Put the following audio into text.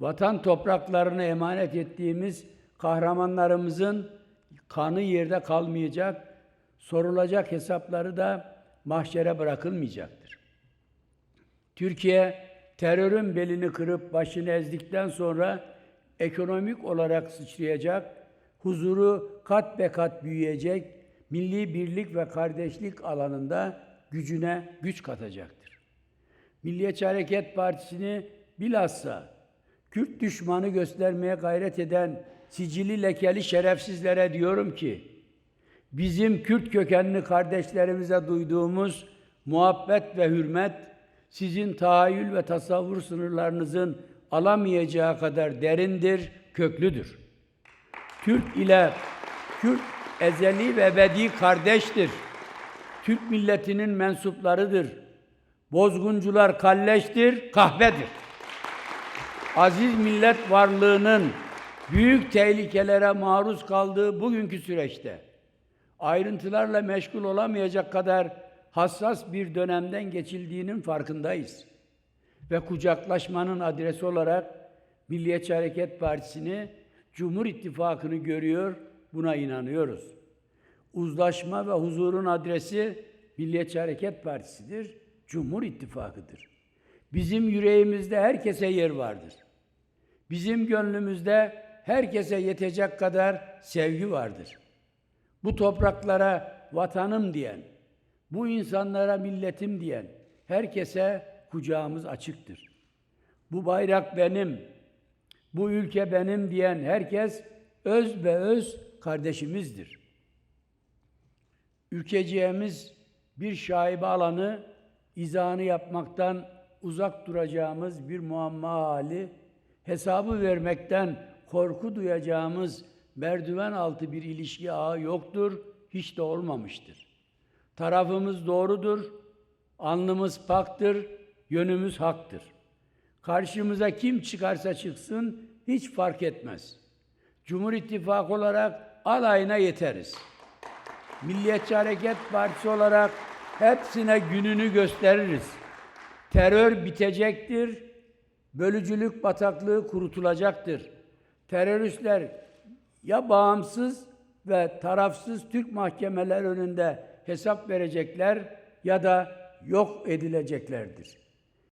vatan topraklarına emanet ettiğimiz kahramanlarımızın kanı yerde kalmayacak, sorulacak hesapları da mahşere bırakılmayacaktır. Türkiye terörün belini kırıp başını ezdikten sonra ekonomik olarak sıçrayacak, huzuru kat be kat büyüyecek, milli birlik ve kardeşlik alanında gücüne güç katacaktır. Milliyetçi Hareket Partisi'ni bilhassa Kürt düşmanı göstermeye gayret eden sicili lekeli şerefsizlere diyorum ki, bizim Kürt kökenli kardeşlerimize duyduğumuz muhabbet ve hürmet, sizin tahayyül ve tasavvur sınırlarınızın alamayacağı kadar derindir, köklüdür. Türk ile Kürt ezeli ve ebedi kardeştir. Türk milletinin mensuplarıdır. Bozguncular kalleştir, kahvedir. Aziz millet varlığının büyük tehlikelere maruz kaldığı bugünkü süreçte ayrıntılarla meşgul olamayacak kadar hassas bir dönemden geçildiğinin farkındayız. Ve kucaklaşmanın adresi olarak Milliyetçi Hareket Partisi'ni, Cumhur İttifakı'nı görüyor, buna inanıyoruz. Uzlaşma ve huzurun adresi Milliyetçi Hareket Partisi'dir, Cumhur İttifakı'dır. Bizim yüreğimizde herkese yer vardır. Bizim gönlümüzde herkese yetecek kadar sevgi vardır. Bu topraklara vatanım diyen, bu insanlara milletim diyen herkese kucağımız açıktır. Bu bayrak benim, bu ülke benim diyen herkes öz ve öz kardeşimizdir. Ülkeciğimiz bir şaibe alanı izahını yapmaktan uzak duracağımız bir muamma hali, hesabı vermekten korku duyacağımız merdiven altı bir ilişki ağı yoktur, hiç de olmamıştır. Tarafımız doğrudur, alnımız paktır, yönümüz haktır. Karşımıza kim çıkarsa çıksın hiç fark etmez. Cumhur İttifakı olarak alayına yeteriz. Milliyetçi Hareket Partisi olarak hepsine gününü gösteririz. Terör bitecektir, bölücülük bataklığı kurutulacaktır. Teröristler ya bağımsız ve tarafsız Türk mahkemeler önünde hesap verecekler ya da yok edileceklerdir.